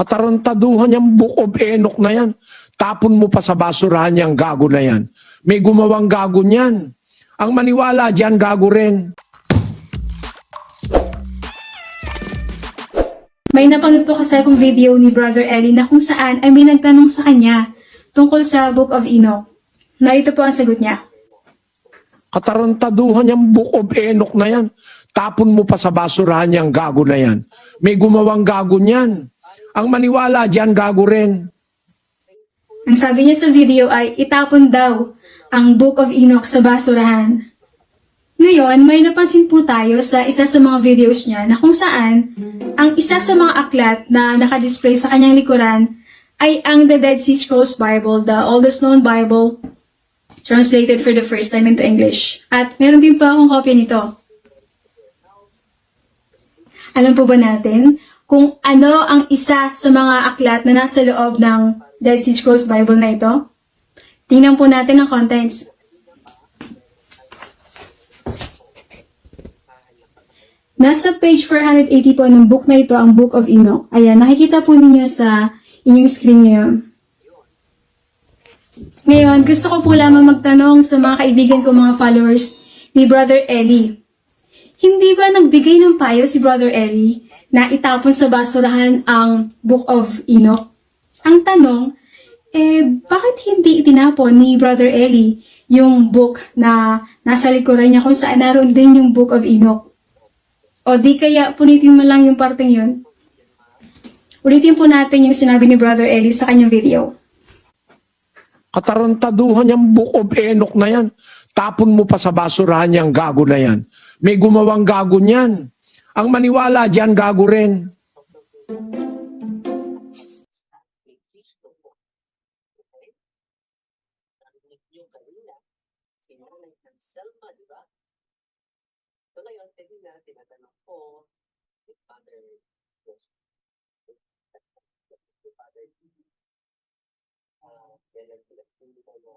Katarantaduhan yung Book of Enoch na yan. Tapon mo pa sa basurahan yung gago na yan. May gumawang gago niyan. Ang maniwala diyan gago rin. May napanood po kasi akong video ni Brother Ellie na kung saan ay may nagtanong sa kanya tungkol sa Book of Enoch. Na ito po ang sagot niya. Katarantaduhan yung Book of Enoch na yan. Tapon mo pa sa basurahan yung gago na yan. May gumawang gago niyan. Ang maniwala diyan gago rin. Ang sabi niya sa video ay itapon daw ang Book of Enoch sa basurahan. Ngayon, may napansin po tayo sa isa sa mga videos niya na kung saan ang isa sa mga aklat na nakadisplay sa kanyang likuran ay ang The Dead Sea Scrolls Bible, the oldest known Bible translated for the first time into English. At meron din po akong kopya nito. Alam po ba natin kung ano ang isa sa mga aklat na nasa loob ng Dead Sea Scrolls Bible na ito? Tingnan po natin ang contents. Nasa page 480 po ng book na ito, ang Book of Enoch. Ayan, nakikita po ninyo sa inyong screen ngayon. Ngayon, gusto ko po lamang magtanong sa mga kaibigan ko, mga followers ni Brother Ellie. Hindi ba nagbigay ng payo si Brother Ellie na itapon sa basurahan ang Book of Enoch? Ang tanong, eh, bakit hindi itinapon ni Brother Ellie yung book na nasa likuran niya kung saan naroon din yung Book of Enoch? O di kaya punitin mo lang yung parteng yun? Ulitin po natin yung sinabi ni Brother Ellie sa kanyang video. Katarantaduhan yung Book of Enoch na yan. Tapon mo pa sa basurahan yung gago na yan. May gumawang gago niyan. Ang maniwala diyan gago rin. Selma, di ba? So ngayon, pwede na ko, si Father was si Father ah, kaya pinagsundo ko na.